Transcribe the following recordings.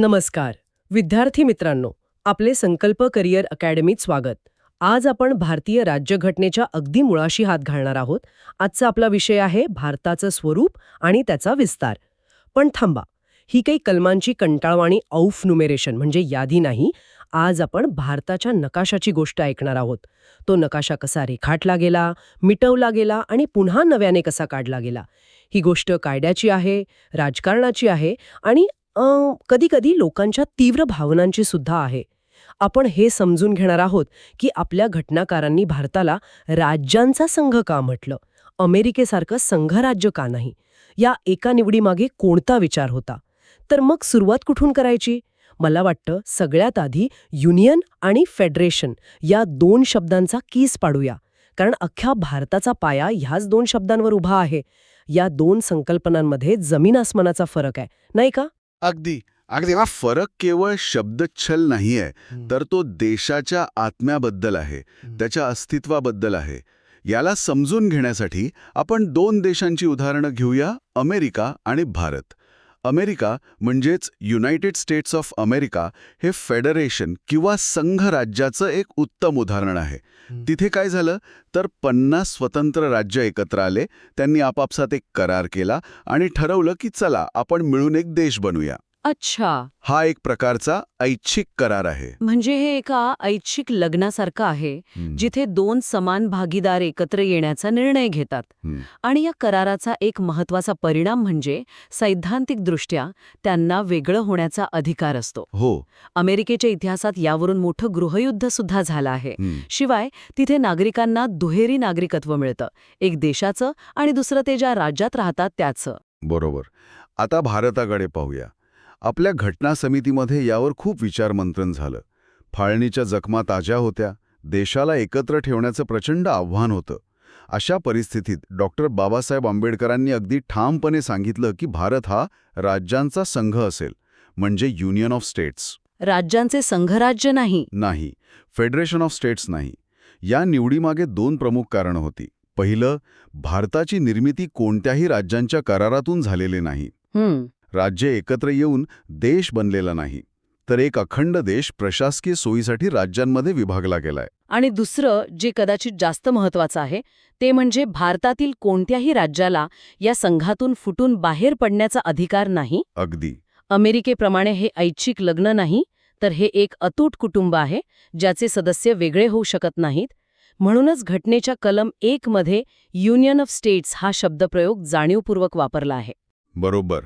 नमस्कार. विद्यार्थी मित्रांनो आपले संकल्प करिअर अकॅडमीत स्वागत. आज आपण भारतीय राज्यघटनेच्या अगदी मुळाशी हात घालणार आहोत. आजचा आपला विषय आहे भारताचं स्वरूप आणि त्याचा विस्तार. पण थांबा ही काही कलमांची कंटाळवाणी औफ नुमेरेशन म्हणजे यादी नाही. आज आपण भारताच्या नकाशाची गोष्ट ऐकणार आहोत. तो नकाशा कसा रेखाटला गेला मिटवला गेला आणि पुन्हा नव्याने कसा काढला गेला? ही गोष्ट कायद्याची आहे राजकारणाची आहे आणि कधी कधी लोकांच्या तीव्र भावनांची सुद्धा आहे. आपण हे समजून घेणार आहोत की आपल्या घटनाकारांनी भारताला राज्यांचा संघ का म्हटलं? अमेरिकेसारखं संघराज्य का नाही? या एका निवडीमागे कोणता विचार होता? तर मग सुरुवात कुठून करायची? मला वाटतं सगळ्यात आधी युनियन आणि फेडरेशन या दोन शब्दांचा कीस पाडूया. कारण अख्ख्या भारताचा पाया ह्याच दोन शब्दांवर उभा आहे. या दोन संकल्पनांमध्ये जमीन आसमानाचा फरक आहे. नाही का? अगदी. अगदी. हा फरक केवळ शब्दच्छल नाहीये तर तो देशाच्या आत्म्याबद्दल आहे त्याच्या अस्तित्वाबद्दल आहे. याला समजून घेण्यासाठी आपण दोन देशांची उदाहरणं घेऊया अमेरिका आणि भारत. अमेरिका म्हणजेच युनायटेड स्टेट्स ऑफ अमेरिका हे फेडरेशन किंवा संघ राज्याचं एक उत्तम उदाहरण आहे. तिथे काय झालं? तर पन्नास स्वतंत्र राज्य एकत्र आले त्यांनी आपापसात एक करार केला आणि ठरवलं की चला आपण मिळून एक देश बनूया. अच्छा. हा एक प्रकारचा ऐच्छिक करार आहे. म्हणजे हे एका ऐच्छिक लग्नासारखं आहे जिथे दोन समान भागीदार एकत्र येण्याचा निर्णय घेतात. आणि या कराराचा एक महत्त्वाचा परिणाम म्हणजे सैद्धांतिकदृष्ट्या त्यांना वेगळं होण्याचा अधिकार असतो. हो. अमेरिकेच्या इतिहासात यावरून मोठं गृहयुद्ध सुद्धा झालं आहे. शिवाय तिथे नागरिकांना दुहेरी नागरिकत्व मिळतं. एक देशाचं आणि दुसरं ते ज्या राज्यात राहतात त्याचं. बरोबर. आता भारताकडे पाहूया. आपल्या घटना समितीमध्ये यावर खूप विचारमंथन झालं. फाळणीच्या जखमा ताज्या होत्या देशाला एकत्र ठेवण्याचं प्रचंड आव्हान होतं. अशा परिस्थितीत डॉक्टर बाबासाहेब आंबेडकरांनी अगदी ठामपणे सांगितलं की भारत हा राज्यांचा संघ असेल म्हणजे युनियन ऑफ स्टेट्स. राज्यांचे संघराज्य नाही. नाही फेडरेशन ऑफ स्टेट्स नाही. या निवडीमागे दोन प्रमुख कारणं होती. पहिलं भारताची निर्मिती कोणत्याही राज्यांच्या करारातून झालेली नाही. राज्य एकत्र येऊन देश बनलेला नाही तर एक अखंड देश प्रशासकीय सोयीसाठी राज्यांमध्ये विभागला गेलाय. आणि दुसरं जे कदाचित जास्त महत्वाचं आहे ते म्हणजे भारतातील कोणत्याही राज्याला या संघातून फुटून बाहेर पडण्याचा अधिकार नाही. अगदी. अमेरिकेप्रमाणे हे ऐच्छिक लग्न नाही तर हे एक अतूट कुटुंब आहे ज्याचे सदस्य वेगळे होऊ शकत नाहीत. म्हणूनच घटनेच्या कलम एक मध्ये युनियन ऑफ स्टेट्स हा शब्दप्रयोग जाणीवपूर्वक वापरला आहे. बरोबर.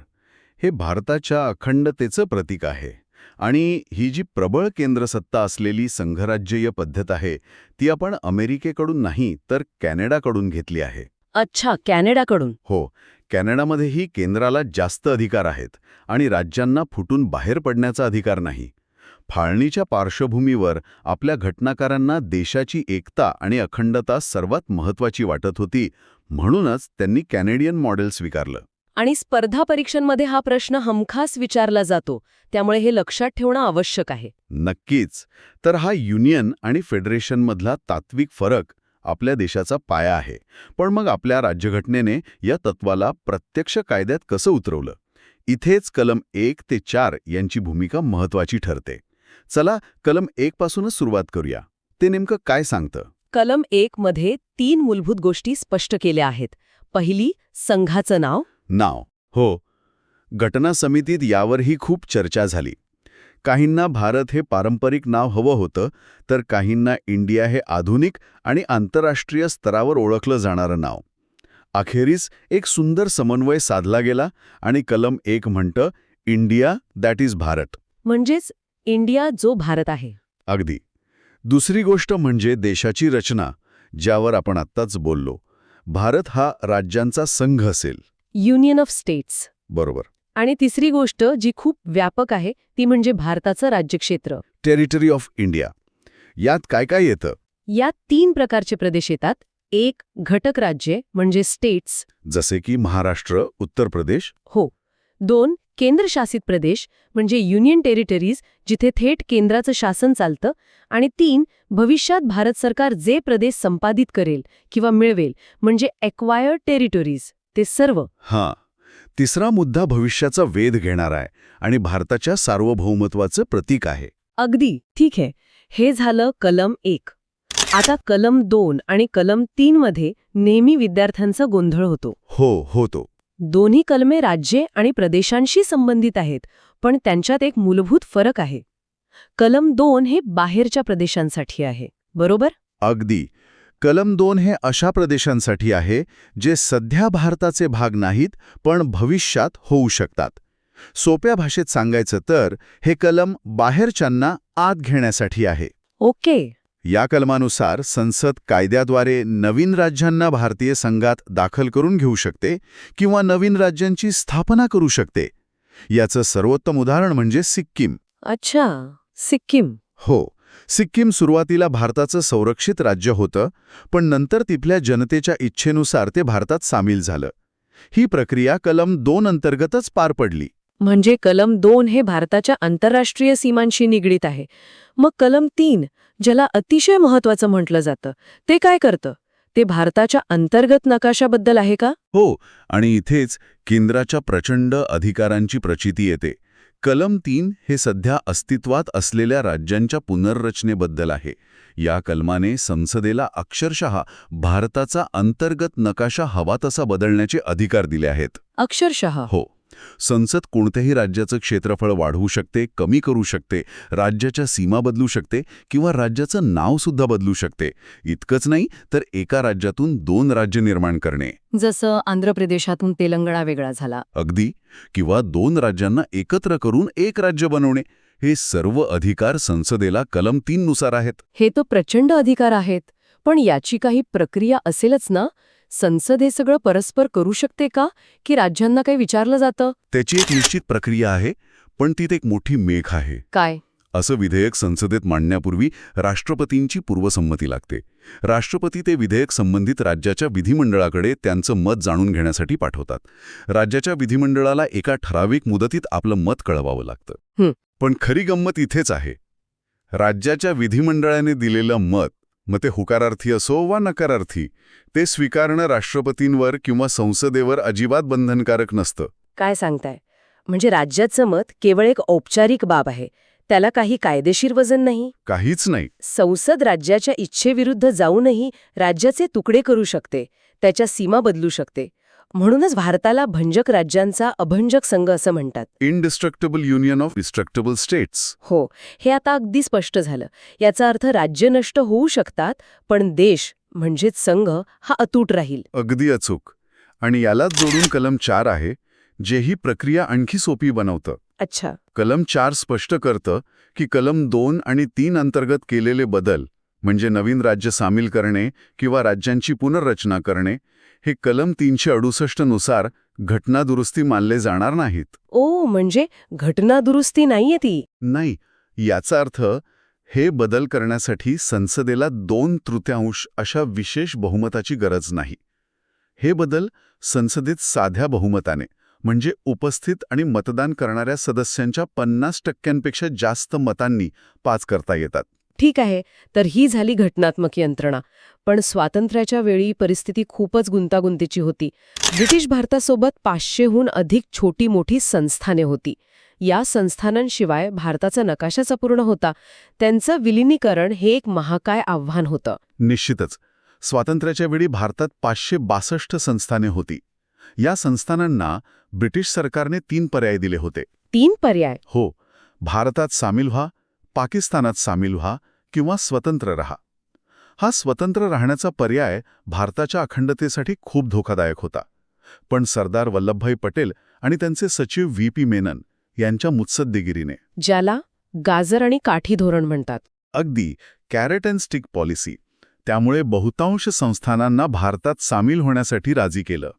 हे भारताच्या अखंडतेचं प्रतीक आहे आणि ही जी प्रबळ केंद्रसत्ता असलेली संघराज्यीय पद्धत आहे ती आपण अमेरिकेकडून नाही तर कॅनडाकडून घेतली आहे. अच्छा कॅनडाकडून? हो कॅनडामध्येही केंद्राला जास्त अधिकार आहेत आणि राज्यांना फुटून बाहेर पडण्याचा अधिकार नाही. फाळणीच्या पार्श्वभूमीवर आपल्या घटनाकारांना देशाची एकता आणि अखंडता सर्वात महत्वाची वाटत होती म्हणूनच त्यांनी कॅनेडियन मॉडेल स्वीकारलं. आणि स्पर्धा परीक्षांमध्ये हा प्रश्न हमखास विचारला जातो त्यामुळे हे लक्षात ठेवणं आवश्यक आहे. नक्कीच. तर हा युनियन आणि फेडरेशनमधला तात्विक फरक आपल्या देशाचा पाया आहे. पण मग आपल्या राज्यघटनेने या तत्वाला प्रत्यक्ष कायद्यात कसं उतरवलं? इथेच कलम एक ते चार यांची भूमिका महत्वाची ठरते. चला कलम एक पासूनच सुरुवात करूया. ते नेमकं काय सांगतं? कलम एक मध्ये तीन मूलभूत गोष्टी स्पष्ट केल्या आहेत. पहिली संघाचं नाव. नाव. हो. घटना समितीत यावरही खूप चर्चा झाली. काहींना भारत हे पारंपरिक नाव हवं होतं तर काहींना इंडिया हे आधुनिक आणि आंतरराष्ट्रीय स्तरावर ओळखलं जाणारं नाव. अखेरीस एक सुंदर समन्वय साधला गेला आणि कलम एक म्हणतं इंडिया दॅट इज भारत. म्हणजेच इंडिया जो भारत आहे. अगदी. दुसरी गोष्ट म्हणजे देशाची रचना ज्यावर आपण आत्ताच बोललो. भारत हा राज्यांचा संघ असेल. Union of states. बरोबर. आणि तिसरी गोष्ट जी खूप व्यापक आहे ती म्हणजे भारताचं राज्यक्षेत्र. टेरिटरी ऑफ इंडिया यात काय काय येतं? यात तीन प्रकारचे प्रदेश येतात. एक घटक राज्ये म्हणजे स्टेट्स. जसे की महाराष्ट्र उत्तर प्रदेश. हो. दोन केंद्रशासित प्रदेश म्हणजे युनियन टेरिटरीज जिथे थेट केंद्राचं शासन चालतं. आणि तीन भविष्यात भारत सरकार जे प्रदेश संपादित करेल किंवा मिळवेल म्हणजे एक्वायर्ड टेरिटरीज ते सर्व हां. तिसरा मुद्दा भविष्याचा वेध घेणारा आहे आणि भारताच्या सार्वभौमत्वाचं प्रतीक आहे. अगदी ठीक आहे. हे झालं कलम एक. आता कलम दोन आणि कलम तीन मध्ये नेहमी विद्यार्थ्यांचा गोंधळ होतो. हो होतो. दोन्ही कलमे राज्ये आणि प्रदेशांशी संबंधित आहेत पण त्यांच्यात एक मूलभूत फरक आहे. कलम दोन हे बाहेरच्या प्रदेशांसाठी आहे बरोबर? अगदी. कलम दोन हे अशा प्रदेशांसाठी आहे जे सध्या भारताचे भाग नाहीत पण भविष्यात होऊ शकतात. सोप्या भाषेत सांगायचं तर हे कलम बाहेरच्यांना आत घेण्यासाठी आहे. ओके. या कलमानुसार संसद कायद्याद्वारे नवीन राज्यांना भारतीय संघात दाखल करून घेऊ शकते किंवा नवीन राज्यांची स्थापना करू शकते. याचं सर्वोत्तम उदाहरण म्हणजे सिक्कीम. अच्छा सिक्कीम. हो सिक्कीम सुरुवातीला भारताचं संरक्षित राज्य होतं पण नंतर तिथल्या जनतेच्या इच्छेनुसार ते भारतात सामील झालं. ही प्रक्रिया कलम दोन अंतर्गतच पार पडली. म्हणजे कलम दोन हे भारताच्या आंतरराष्ट्रीय सीमांशी निगडीत आहे. मग कलम तीन ज्याला अतिशय महत्वाचं म्हटलं जातं ते काय करतं? ते भारताच्या अंतर्गत नकाशाबद्दल आहे का? हो आणि इथेच केंद्राच्या प्रचंड अधिकारांची प्रचिती येते. कलम तीन हे सध्या अस्तित्वात असलेल्या राज्यांच्या पुनर्रचनेबद्दल आहे. या कलमाने संसदेला अक्षरशः भारताचा अंतर्गत नकाशा हवा तसा बदलण्याचे अधिकार दिले आहेत. अक्षरशः. हो. संसद कोणत्याही राज्याचं क्षेत्रफळ वाढवू शकते कमी करू शकते राज्याच्या सीमा बदलू शकते किंवा राज्याचं नाव सुद्धा बदलू शकते. इतकंच नाही तर एका राज्यातून दोन राज्य निर्माण करणे. जसं आंध्र प्रदेशातून तेलंगणा वेगळा झाला. अगदी. किंवा दोन राज्यांना एकत्र करून एक राज्य बनवणे. हे सर्व अधिकार संसदेला कलम तीन नुसार आहेत. हे तो प्रचंड अधिकार आहेत. पण याची काही प्रक्रिया असेलच ना? संसद हे सगळं परस्पर करू शकते का? की राज्यांना काही विचारलं जातं? त्याची एक निश्चित प्रक्रिया आहे पण तीत एक मोठी मेघ आहे. काय? असं विधेयक संसदेत मांडण्यापूर्वी राष्ट्रपतींची पूर्वसंमती लागते. राष्ट्रपती ते विधेयक संबंधित राज्याच्या विधिमंडळाकडे त्यांचं मत जाणून घेण्यासाठी पाठवतात. राज्याच्या विधिमंडळाला एका ठराविक मुदतीत आपलं मत कळवावं. लागतं. पण खरी गंमत इथेच आहे. राज्याच्या विधिमंडळाने दिलेलं मत मग ते हुकारार्थी असो वा नकारार्थी ते स्वीकारणं राष्ट्रपतींवर किंवा संसदेवर अजिबात बंधनकारक नसतं. काय सांगताय? म्हणजे राज्याचं मत केवळ एक औपचारिक बाब आहे त्याला काही कायदेशीर वजन नाही? काहीच नाही. संसद राज्याच्या इच्छेविरुद्ध जाऊनही राज्याचे तुकडे करू शकते त्याच्या सीमा बदलू शकते. म्हणूनच भारताला भंजक राज्यांचा अभंजक संघ असं म्हणतात. Indestructible union of destructible states हो हे आता अगदी स्पष्ट झालं. याचा अर्थ राज्य नष्ट होऊ शकतात पण देश म्हणजेच संघ हा अतूट राहील. अगदी अचूक. आणि यालाच जोडून कलम चार आहे जे ही प्रक्रिया आणखी सोपी बनवतं. अच्छा. कलम चार स्पष्ट करतं की कलम दोन आणि तीन अंतर्गत केलेले बदल म्हणजे नवीन राज्य सामील करणे किंवा राज्यांची पुनर्रचना करणे हे कलम तीनशे अडुसष्टनुसार घटनादुरुस्ती मानले जाणार नाहीत. ओ म्हणजे घटना दुरुस्ती नाहीये ती? नाही याचा अर्थ हे बदल करण्यासाठी संसदेला दोन तृतीयांश अशा विशेष बहुमताची गरज नाही. हे बदल संसदेत साध्या बहुमताने म्हणजे उपस्थित आणि मतदान करणाऱ्या सदस्यांच्या पन्नास टक्क्यांपेक्षा जास्त मतांनी पाच करता येतात. ठीक आहे तर ही झाली घटनात्मक यंत्रणा. पण स्वातंत्र्याच्या वेळी परिस्थिती खूपच गुंतागुंतीची होती. ब्रिटिश भारतासोबत पाचशेहून अधिक छोटी मोठी संस्थाने होती. या संस्थानांशिवाय भारताचा नकाशाच अपूर्ण होता. त्यांचं विलिनीकरण हे एक महाकाय आव्हान होतं. निश्चितच. स्वातंत्र्याच्या वेळी भारतात पाचशे बासष्ट संस्थाने होती. या संस्थानांना ब्रिटिश सरकारने तीन पर्याय दिले होते. तीन पर्याय? हो. भारतात सामील व्हा पाकिस्तानात सामील व्हा किंवा स्वतंत्र रहा. हा स्वतंत्र राहण्याचा पर्याय भारताच्या अखंडतेसाठी खूप धोकादायक होता. पण सरदार वल्लभभाई पटेल आणि त्यांचे सचिव व्ही पी मेनन यांच्या मुत्सद्देगिरीने. ज्याला गाजर आणि काठी धोरण म्हणतात. अगदी कॅरेट अँड स्टिक पॉलिसी त्यामुळे बहुतांश संस्थानांना भारतात सामील होण्यासाठी राजी केलं.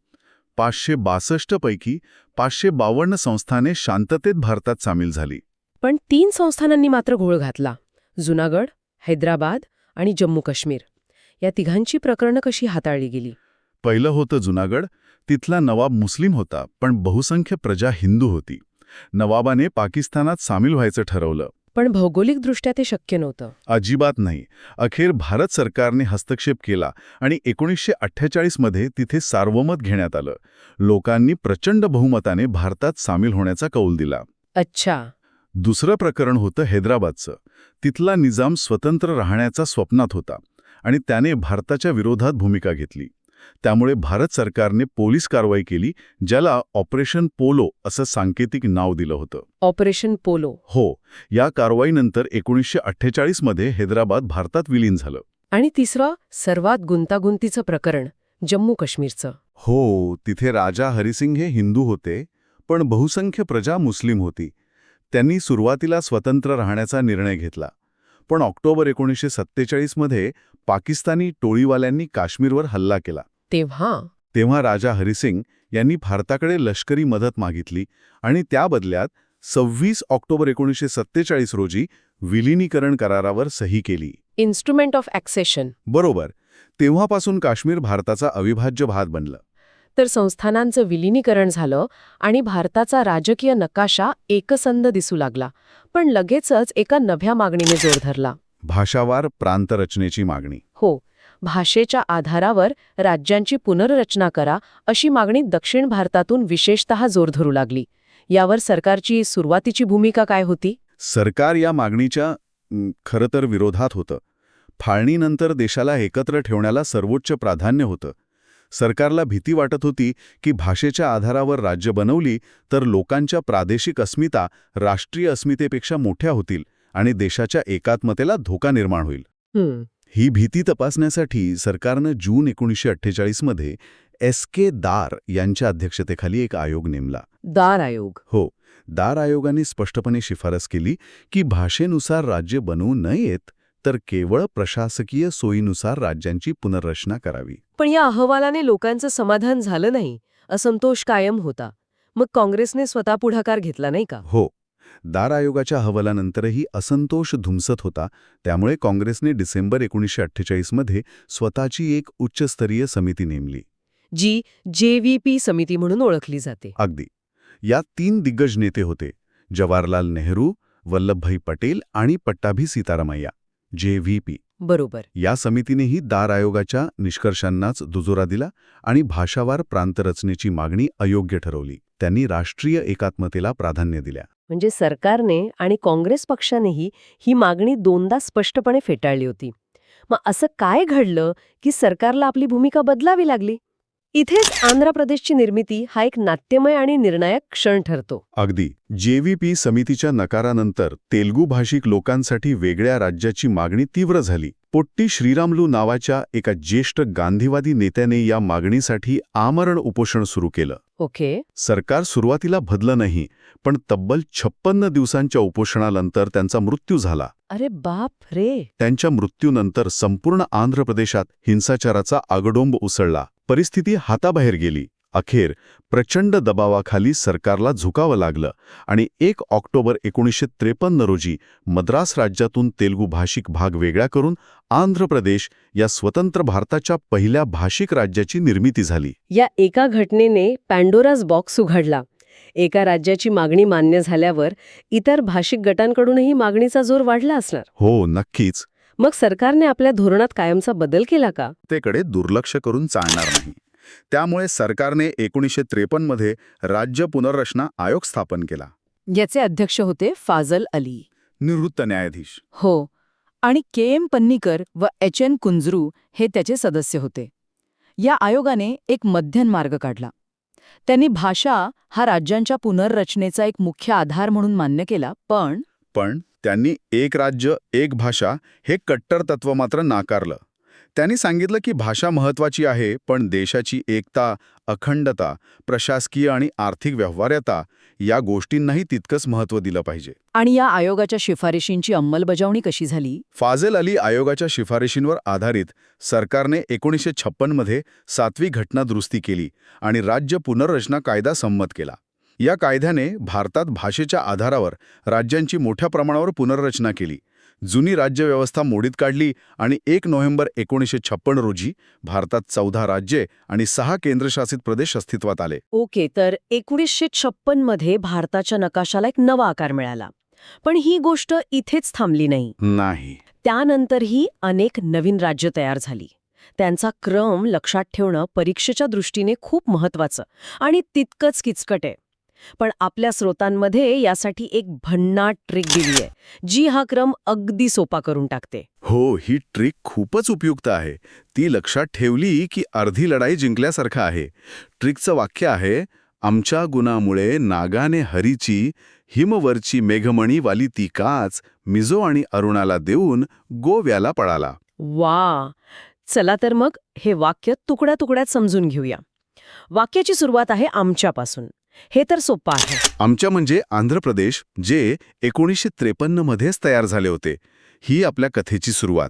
पाचशे बासष्ट पैकी पाचशे बावन्न संस्थाने शांततेत भारतात सामील झाली. पण तीन संस्थानांनी मात्र घोळ घातला. जुनागड हैदराबाद आणि जम्मू काश्मीर. या तिघांची प्रकरणं कशी हाताळली गेली? पहिलं होतं जुनागड तिथला नवाब मुस्लिम होता पण बहुसंख्य प्रजा हिंदू होती. नवाबाने पाकिस्तानात सामील व्हायचं ठरवलं. पण भौगोलिकदृष्ट्या ते शक्य नव्हतं. अजिबात नाही. अखेर भारत सरकारने हस्तक्षेप केला आणि एकोणीसशे अठ्ठेचाळीसमध्ये तिथे सार्वमत घेण्यात आलं. लोकांनी प्रचंड बहुमताने भारतात सामील होण्याचा कौल दिला. अच्छा. दुसरं प्रकरण होतं हैदराबादचं. तिथला निजाम स्वतंत्र राहण्याचा स्वप्नात होता आणि त्याने भारताच्या विरोधात भूमिका घेतली. त्यामुळे भारत सरकारने पोलीस कारवाई केली ज्याला ऑपरेशन पोलो असं सांकेतिक नाव दिलं होतं. Operation polo. हो या कारवाईनंतर एकोणीसशे अठ्ठेचाळीसमध्ये हैदराबाद भारतात विलीन झालं. आणि तिसरं सर्वात गुंतागुंतीचं प्रकरण जम्मू काश्मीरचं. हो तिथे राजा हरिसिंग हे हिंदू होते पण बहुसंख्य प्रजा मुस्लिम होती. त्यांनी सुरुवातीला स्वतंत्र राहण्याचा निर्णय घेतला. पण ऑक्टोबर एकोणीसशे सत्तेचाळीसमध्ये पाकिस्तानी टोळीवाल्यांनी काश्मीरवर हल्ला केला. तेव्हा? तेव्हा राजा हरिसिंग यांनी भारताकडे लष्करी मदत मागितली आणि त्या बदल्यात सव्वीस ऑक्टोबर एकोणीसशे सत्तेचाळीस रोजी विलिनीकरण करारावर सही केली. इन्स्ट्रुमेंट ऑफ ॲक्सेशन बरोबर. तेव्हापासून काश्मीर भारताचा अविभाज्य भाग बनलं. तर संस्थानांचं विलिनीकरण झालं आणि भारताचा राजकीय नकाशा एकसंध दिसू लागला. पण लगेचच एका नव्या मागणीने जोर धरला. भाषावार प्रांतरचनेची मागणी. हो भाषेच्या आधारावर राज्यांची पुनर्रचना करा अशी मागणी दक्षिण भारतातून विशेषतः जोर धरू लागली. यावर सरकारची सुरुवातीची भूमिका काय होती? सरकार या मागणीच्या खरं तर विरोधात होतं. फाळणीनंतर देशाला एकत्र ठेवण्याला सर्वोच्च प्राधान्य होतं. सरकारला भीती वाटत होती की भाषेच्या आधारावर राज्य बनवली तर लोकांच्या प्रादेशिक अस्मिता राष्ट्रीय अस्मितेपेक्षा मोठ्या होतील आणि देशाच्या एकात्मतेला धोका निर्माण होईल. हं, भीती तपासण्यासाठी सरकारनं जून एकोणीसशे अठ्ठेचाळीसमध्ये एस के दार यांच्या अध्यक्षतेखाली एक आयोग नेमला. दार आयोग. हो दार आयोगाने स्पष्टपणे शिफारस केली की भाषेनुसार राज्य बनवू नयेत तर केवळ प्रशासकीय सोयीनुसार राज्यांची पुनर्रचना करावी. पण या अहवालाने लोकांचं समाधान झालं नाही असंतोष कायम होता. मग काँग्रेसने स्वतः पुढाकार घेतला नाही का? हो. दार आयोगाच्या अहवालानंतरही असंतोष धुमसत होता त्यामुळे काँग्रेसने डिसेंबर एकोणीसशे अठ्ठेचाळीसमध्ये स्वतःची एक उच्चस्तरीय समिती नेमली. जी जेव्हीपी समिती म्हणून ओळखली जाते. अगदी. यात तीन दिग्गज नेते होते जवाहरलाल नेहरू वल्लभभाई पटेल आणि पट्टाभी सीतारामय्या जे व्ही पी. बरोबर. या समितीनेही दार आयोगाच्या निष्कर्षांनाच दुजोरा दिला आणि भाषावार प्रांतरचनेची मागणी अयोग्य ठरवली. त्यांनी राष्ट्रीय एकात्मतेला प्राधान्य दिल्या. म्हणजे सरकारने आणि काँग्रेस पक्षानेही ही मागणी दोनदा स्पष्टपणे फेटाळली होती. मग असं काय घडलं की सरकारला आपली भूमिका बदलावी लागली? इथेच आंध्र प्रदेशची निर्मिती हा एक नाट्यमय आणि निर्णायक क्षण ठरतो. अगदी. जेव्हीपी समितीच्या नकारानंतर तेलगू भाषिक लोकांसाठी वेगळ्या राज्याची मागणी तीव्र झाली. पोट्टी श्रीरामलू नावाच्या एका ज्येष्ठ गांधीवादी नेत्याने या मागणीसाठी आमरण उपोषण सुरू केलं. ओके. सरकार सुरुवातीला भदलं नाही पण तब्बल छप्पन्न दिवसांच्या उपोषणानंतर त्यांचा मृत्यू झाला. अरे बाप रे! त्यांच्या मृत्यूनंतर संपूर्ण आंध्र प्रदेशात हिंसाचाराचा आगडोंब उसळला. परिस्थिती हाताबाहेर गेली. अखेर प्रचंड दबावाखाली सरकारला झुकावं लागलं आणि एक ऑक्टोबर एकोणीसशे त्रेपन्न रोजी मद्रास राज्यातून तेलगू भाषिक भाग वेगळा करून आंध्र प्रदेश या स्वतंत्र भारताच्या पहिल्या भाषिक राज्याची निर्मिती झाली. या एका घटनेने पॅन्डोरास बॉक्स उघडला. एका राज्याची मागणी मान्य झाल्यावर इतर भाषिक गटांकडूनही मागणीचा जोर वाढला असणार. हो नक्कीच. मग सरकारने आपल्या धोरणात कायमचा बदल केला का? तेकडे दुर्लक्ष करून चालणार नाही. त्यामुळे सरकारने एकोणीसशे त्रेपन्नमध्ये राज्य पुनर्रचना आयोग स्थापन केला. याचे अध्यक्ष होते फाजल अली. निवृत्त न्यायाधीश. हो. आणि के एम पन्नीकर व एच एन कुंजरू हे त्याचे सदस्य होते. या आयोगाने एक मध्यम मार्ग काढला. त्यांनी भाषा हा राज्यांच्या पुनर्रचनेचा एक मुख्य आधार म्हणून मान्य केला पण पण त्यांनी एक राज्य एक भाषा हे कट्टर तत्व मात्र नाकारलं. त्यांनी सांगितलं की भाषा महत्वाची आहे पण देशाची एकता अखंडता प्रशासकीय आणि आर्थिक व्यवहार्यता या गोष्टींनाही तितकंच महत्त्व दिलं पाहिजे. आणि या आयोगाच्या शिफारशींची अंमलबजावणी कशी झाली? फाझल अली आयोगाच्या शिफारशींवर आधारित सरकारने एकोणीसशे छप्पनमध्ये सातवी घटना दुरुस्ती केली आणि राज्य पुनर्रचना कायदा संमत केला. या कायद्याने भारतात भाषेच्या आधारावर राज्यांची मोठ्या प्रमाणावर पुनर्रचना केली. जुनी राज्यव्यवस्था मोडीत काढली आणि एक नोव्हेंबर एकोणीसशे छप्पन रोजी भारतात चौदा राज्ये आणि सहा केंद्रशासित प्रदेश अस्तित्वात आले. ओके तर एकोणीसशे छप्पनमध्ये भारताच्या नकाशाला एक नवा आकार मिळाला. पण ही गोष्ट इथेच थांबली नाही. नाही. त्यानंतरही अनेक नवीन राज्य तयार झाली. त्यांचा क्रम लक्षात ठेवणं परीक्षेच्या दृष्टीने खूप महत्वाचं आणि तितकंच किचकट आहे. पण आपल्या स्रोतांमध्ये यासाठी एक भन्नाट ट्रिक दिली आहे जी हा क्रम अगदी सोपा करून टाकते. हो ही ट्रिक खूपच उपयुक्त आहे. ती लक्षात ठेवली की अर्धी लढाई जिंकल्यासारखं आहे. ट्रिकचं वाक्य आहे आमच्या गुणामुळे नागाने हरीची हिमवरची मेघमणी वाली ती काच मिझो आणि अरुणाला देऊन गोव्याला पळाला. वा! चला तर मग हे वाक्य तुकड्या तुकड्यात समजून घेऊया. वाक्याची सुरुवात आहे आमच्यापासून. हे तर सोपं आहे. आमच्या म्हणजे आंध्र प्रदेश जे एकोणीसशे त्रेपन्न मध्येच तयार झाले होते. ही आपल्या कथेची सुरुवात.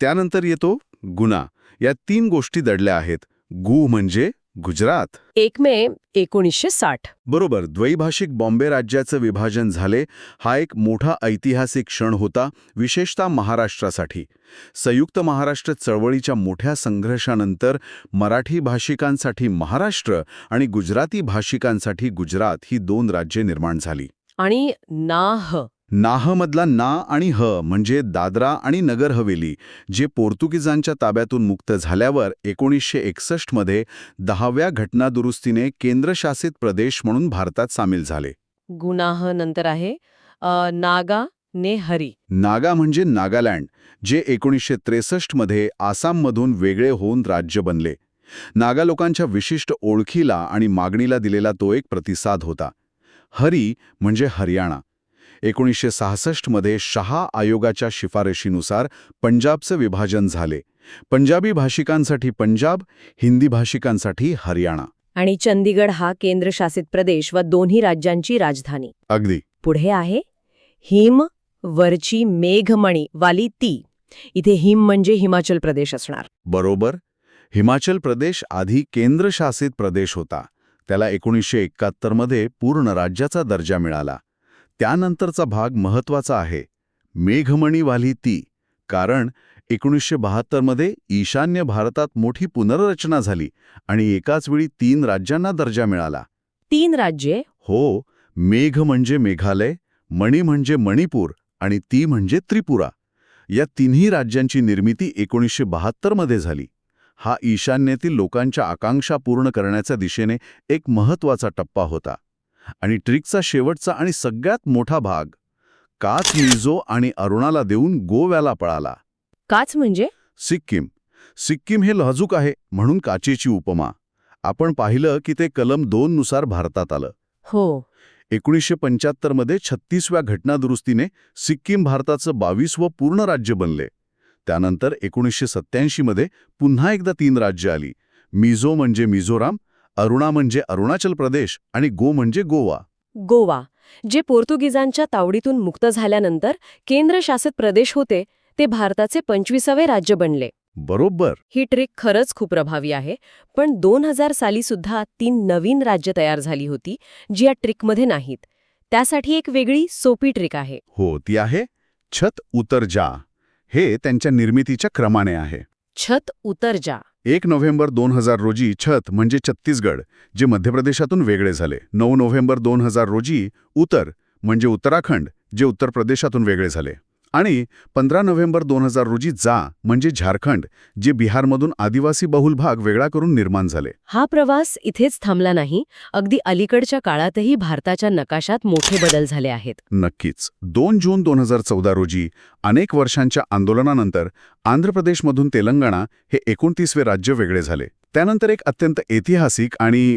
त्यानंतर येतो गुना या तीन गोष्टी दडल्या आहेत. गु म्हणजे गुजरात. एक मे एकोणीसशे साठ. बरोबर द्वैभाषिक बॉम्बे राज्याचं विभाजन झाले. हा एक मोठा ऐतिहासिक क्षण होता विशेषतः महाराष्ट्रासाठी. संयुक्त महाराष्ट्र चळवळीच्या मोठ्या संघर्षानंतर मराठी भाषिकांसाठी महाराष्ट्र आणि गुजराती भाषिकांसाठी गुजरात ही दोन राज्ये निर्माण झाली. आणि नाह नाहमधला ना आणि ह म्हणजे दादरा आणि नगर हवेली जे पोर्तुगीजांच्या ताब्यातून मुक्त झाल्यावर एकोणीसशे एकसष्टमध्ये दहाव्या घटनादुरुस्तीने केंद्रशासित प्रदेश म्हणून भारतात सामील झाले. गुनाह नंतर आहे. नागा ने हरी. नागा म्हणजे नागालँड जे एकोणीसशे त्रेसष्टमध्ये आसाममधून वेगळे होऊन राज्य बनले. नागा लोकांच्या विशिष्ट ओळखीला आणि मागणीला दिलेला तो एक प्रतिसाद होता. हरी म्हणजे हरियाणा. एकोणीसशे सहासष्टमध्ये शहा आयोगाच्या शिफारशीनुसार पंजाबचं विभाजन झाले. पंजाबी भाषिकांसाठी पंजाब हिंदी भाषिकांसाठी हरियाणा. आणि चंदीगड हा केंद्रशासित प्रदेश व दोन्ही राज्यांची राजधानी. अगदी. पुढे आहे हिम वरची मेघमणी वाली ती. इथे हिम म्हणजे हिमाचल प्रदेश असणार. बरोबर. हिमाचल प्रदेश आधी केंद्रशासित प्रदेश होता. त्याला एकोणीसशे एकाहत्तरमध्ये पूर्ण राज्याचा दर्जा मिळाला. त्यानंतरचा भाग महत्त्वाचा आहे. मेघमणीवाली ती कारण एकोणीसशे बहात्तरमध्ये ईशान्य भारतात मोठी पुनर्रचना झाली आणि एकाच वेळी तीन राज्यांना दर्जा मिळाला. तीन राज्ये? हो मेघ म्हणजे मेघालय मणी म्हणजे मणिपूर आणि ती म्हणजे त्रिपुरा. या तिन्ही राज्यांची निर्मिती एकोणीसशे बहात्तरमध्ये झाली. हा ईशान्येतील लोकांच्या आकांक्षा पूर्ण करण्याच्या दिशेने एक महत्त्वाचा टप्पा होता. आणि ट्रिकचा शेवटचा आणि सगळ्यात मोठा भाग काच मिझो आणि अरुणाला देऊन गोव्याला पळाला. काच म्हणजे? सिक्कीम. सिक्कीम हे लहजूक आहे म्हणून काचेची उपमा. आपण पाहिलं की ते कलम दोन नुसार भारतात आलं. हो. एकोणीसशे पंच्याहत्तरमध्ये छत्तीसव्या घटनादुरुस्तीने सिक्कीम भारताचं बावीसवं पूर्ण राज्य बनले. त्यानंतर एकोणीसशे सत्याऐंशीमध्ये पुन्हा एकदा तीन राज्य आली. मिझो म्हणजे मिझोराम अरुणा म्हणजे अरुणाचल प्रदेश आणि गो म्हणजे गोवा. गोवा जे पोर्तुगीजांच्या तावडीतून मुक्त झाल्यानंतर केंद्रशासित प्रदेश होते ते भारताचे पंचवीसावे राज्य बनले. बरोबर. ही ट्रिक खरंच खूप प्रभावी आहे पण दोन हजार साली सुद्धा तीन नवीन राज्य तयार झाली होती जी या ट्रिकमध्ये नाहीत. त्यासाठी एक वेगळी सोपी ट्रिक आहे. हो ती आहे छत उतर जा. हे त्यांच्या निर्मितीच्या क्रमाने आहे. छत उतर जा. एक नोव्हेंबर दोन हजार रोजी छत म्हणजे छत्तीसगड जे मध्य प्रदेशातून वेगळे झाले. नऊ नोव्हेंबर दोन हजार रोजी उतर म्हणजे उत्तराखंड जे उत्तर प्रदेशातून वेगळे झाले. आणि पंधरा नोव्हेंबर दोन हजार रोजी जा म्हणजे झारखंड जे बिहारमधून आदिवासी बहुल भाग वेगळा करून निर्माण झाले. हा प्रवास इथेच थांबला नाही अगदी अलीकडच्या काळातही भारताच्या नकाशात मोठे बदल झाले आहेत. नक्कीच. दोन जून दोन हजार चौदा रोजी अनेक वर्षांच्या आंदोलनानंतर आंध्र प्रदेशमधून तेलंगणा हे एकोणतीसवे राज्य वेगळे झाले. त्यानंतर एक अत्यंत ऐतिहासिक आणि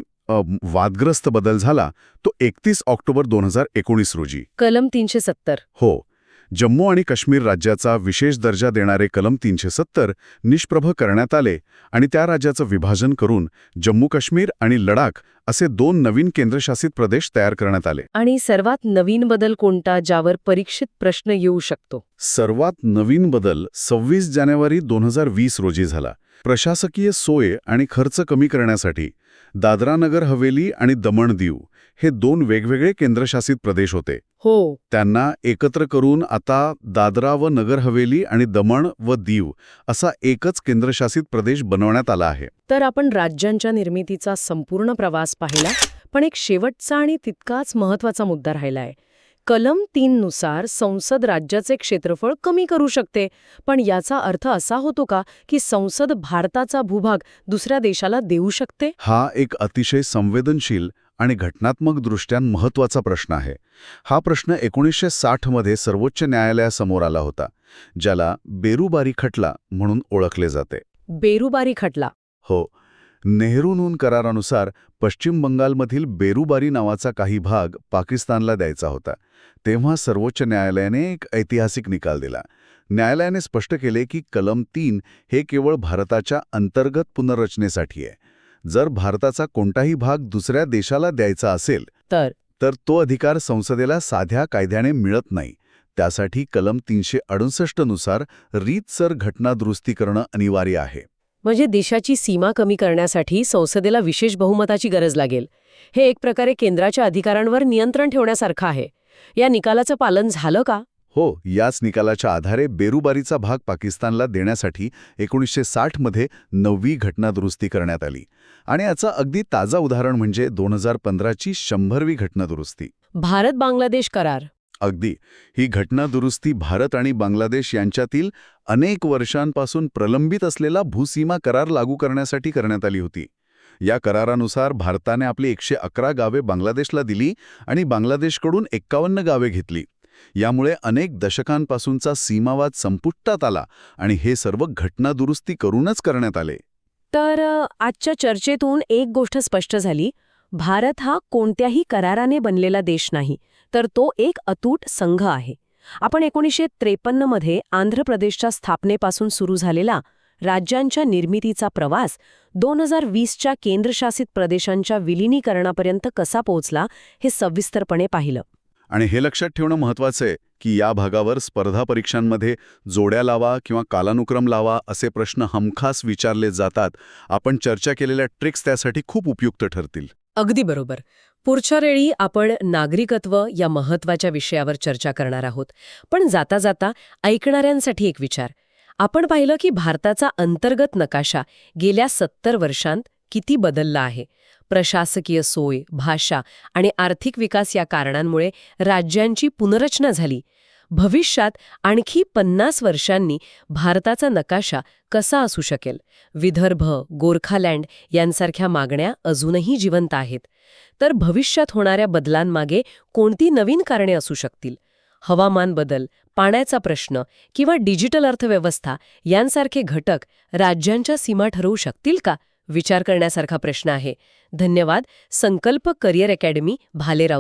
वादग्रस्त बदल झाला तो एकतीस ऑक्टोबर दोन हजार एकोणीस रोजी. कलम तीनशे सत्तर. हो. जम्मू आणि काश्मीर राज्याचा विशेष दर्जा देणारे कलम तीनशे सत्तर निष्प्रभ करण्यात आले आणि त्या राज्याचं विभाजन करून जम्मू काश्मीर आणि लडाख असे दोन नवीन केंद्रशासित प्रदेश तयार करण्यात आले. आणि सर्वात नवीन बदल कोणता ज्यावर परीक्षित प्रश्न येऊ शकतो? सर्वात नवीन बदल सव्वीस जानेवारी दोन हजार वीस रोजी झाला. प्रशासकीय सोय आणि खर्च कमी करण्यासाठी दादरा नगर हवेली आणि दमण दीव हे दोन वेगवेगळे केंद्रशासित प्रदेश होते. हो. त्यांना एकत्र करून आता दादरा व नगर हवेली आणि दमण व दीव असा एकच केंद्रशासित प्रदेश बनवण्यात आला आहे. तर आपण राज्यांच्या निर्मितीचा संपूर्ण प्रवास पाहिला पण एक शेवटचा आणि तितकाच महत्त्वाचा मुद्दा राहिला आहे कलम तीन नुसार संसद राज्याचे क्षेत्रफळ कमी करू शकते पण याचा अर्थ असा होतो का की संसद भारताचा भूभाग दुसऱ्या देशाला देऊ शकते? हा एक अतिशय संवेदनशील आणि घटनात्मक दृष्ट्या महत्त्वाचा प्रश्न आहे. हा प्रश्न एकोणीसशे साठमध्ये सर्वोच्च न्यायालयासमोर आला होता ज्याला बेरुबारी खटला म्हणून ओळखले जाते. बेरुबारी खटला. हो. नेहरू नून करारानुसार पश्चिम बंगालमधील बेरुबारी नावाचा काही भाग पाकिस्तानला द्यायचा होता. तेव्हा सर्वोच्च न्यायालयाने एक ऐतिहासिक निकाल दिला. न्यायालयाने स्पष्ट केले की कलम तीन हे केवळ भारताच्या अंतर्गत पुनर्रचनेसाठी आहे. जर भारताचा कोणताही भाग दुसऱ्या देशाला द्यायचा असेल तर? तर तो अधिकार संसदेला साध्या कायद्याने मिळत नाही. त्यासाठी कलम तीनशे अडुसष्टनुसार रीतसर घटना दुरुस्ती करणं अनिवार्य आहे. म्हणजे देशाची सीमा कमी करण्यासाठी संसदेला विशेष बहुमताची गरज लागेल. हे एक प्रकारे केंद्राच्या अधिकारांवर नियंत्रण ठेवण्यासारखं आहे. या निकालाचं पालन झालं का? हो याच निकालाच्या आधारे बेरुबारीचा भाग पाकिस्तानला देण्यासाठी एकोणीसशे साठमध्ये नववी घटनादुरुस्ती करण्यात आली. आणि याचं अगदी ताजा उदाहरण म्हणजे दोन हजार पंधराची शंभरवी घटनादुरुस्ती भारत बांगलादेश करार. अगदी. ही घटनादुरुस्ती भारत आणि बांगलादेश यांच्यातील अनेक वर्षांपासून प्रलंबित असलेला भूसीमा करार लागू करण्यासाठी करण्यात आली होती. या करारानुसार भारताने आपली एकशे अकरा गावे बांगलादेशला दिली आणि बांगलादेशकडून एक्कावन्न गावे घेतली. यामुळे अनेक दशकांपासूनचा सीमावाद संपुष्टात आला आणि हे सर्व घटनादुरुस्ती करूनच करण्यात आले. तर आजच्या चर्चेतून एक गोष्ट स्पष्ट झाली. भारत हा कोणत्याही कराराने बनलेला देश नाही तर तो एक अतूट संघ आहे. आपण एकोणीसशे त्रेपन्नमध्ये आंध्र प्रदेशच्या स्थापनेपासून सुरू झालेला राज्यांच्या निर्मितीचा प्रवास दोन हजार वीसच्या केंद्रशासित प्रदेशांच्या विलिनीकरणापर्यंत कसा पोहोचला हे सविस्तरपणे पाहिलं. आणि हे लक्षात ठेवणं महत्त्वाचं आहे की या भागावर स्पर्धा परीक्षांमध्ये जोड्या लावा किंवा कालानुक्रम लावा असे प्रश्न हमखास विचारले जातात. आपण चर्चा केलेल्या ट्रिक्स त्यासाठी खूप उपयुक्त ठरतील. अगदी बरोबर. पुढच्या वेळी आपण नागरिकत्व या महत्त्वाच्या विषयावर चर्चा करणार आहोत. पण जाता जाता ऐकणाऱ्यांसाठी एक विचार. आपण पाहिलं की भारताचा अंतर्गत नकाशा गेल्या सत्तर वर्षांत किती बदलला आहे? प्रशासकीय सोय भाषा आणि आर्थिक विकास या कारणांमुळे राज्यांची पुनर्रचना झाली. भविष्यात आणखी पन्नास वर्षांनी भारताचा नकाशा कसा असू शकेल? विदर्भ गोरखालँड यांसारख्या मागण्या अजूनही जिवंत आहेत. तर भविष्यात होणाऱ्या बदलांमागे कोणती नवीन कारणे असू शकतील? हवामान बदल पाण्याचा प्रश्न किंवा डिजिटल अर्थव्यवस्था यांसारखे घटक राज्यांच्या सीमा ठरवू शकतील का? विचार करण्यासारखा प्रश्न आहे. धन्यवाद. संकल्प करिअर अकॅडमी भालेराव.